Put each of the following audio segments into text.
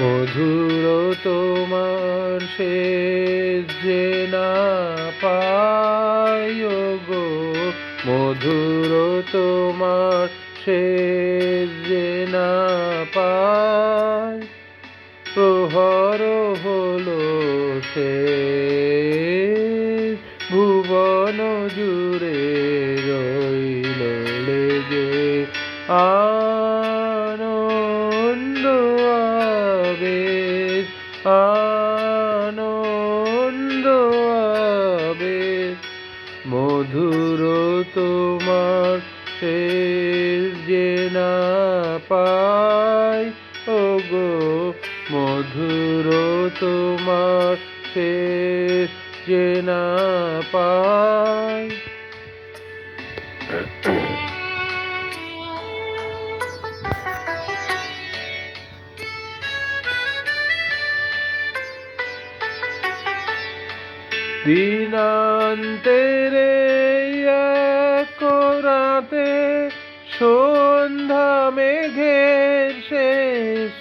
মধুর তোমার সে যে না পায় মধুর তোমার সে যে না পায়, প্রহর হলো সে ভুবন জুড়ে রইল লেগে আনন্দ মধুর তোমার শেষ যে না পাই ও গো মধুর তোমার শেষ যে না পাই। দিনান্তেরে রাতে সন্ধ্যা মেঘের সে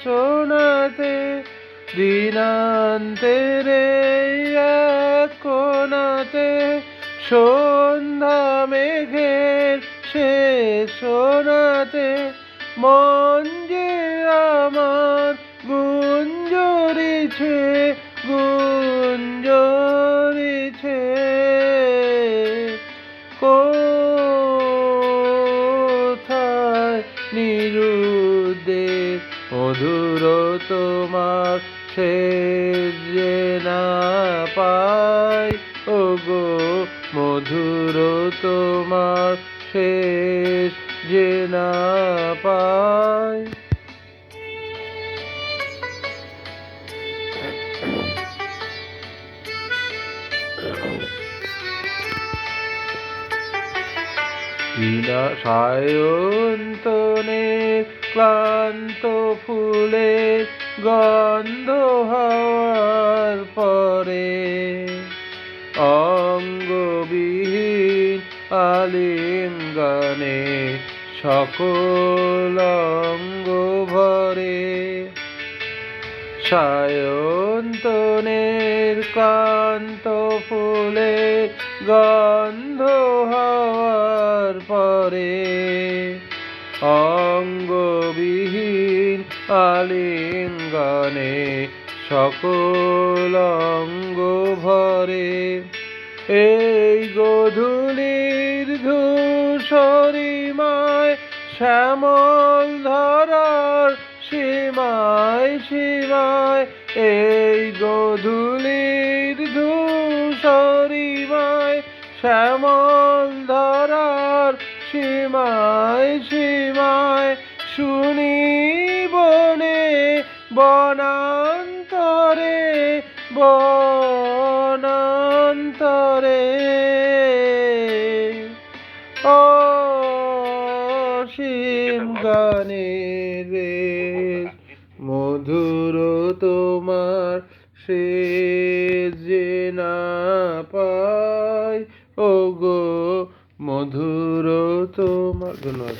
শোনাতে দিনান্তেরে কোনাতে সন্ধ্যা মেঘের সে শোনাতে মন যে আমার গুঞ্জরিছে গুঞ্জরিছে কোথায় নিরুদে মধুর তোমার সে যে না পাই ও গো মধুর তোমার শেষ যে না পাই বিনা সায়ন্তনে ক্লান্ত ফুলে গন্ধ হওয়ার পরে অঙ্গবিহীন আলিঙ্গনে সকল অঙ্গ ভরে সায়ন্তনের কান্ত ফুলে গন্ধ হওয়ার পরে অঙ্গবিহীন আলিঙ্গনে সকল অঙ্গ ভরে। এই গধূলির ধূসরিমায় শ্যামল ধরার সীমায় সীমায় এই গধূলির ধূসরিমায় শ্যামল ধরার সীমায় সীমায় শুনি বনে, বনান্তরে বনান্তরে। অসীম গানের রে, মধুর তোমার সে যে না পাই ও গো তোমার ধন্যবাদ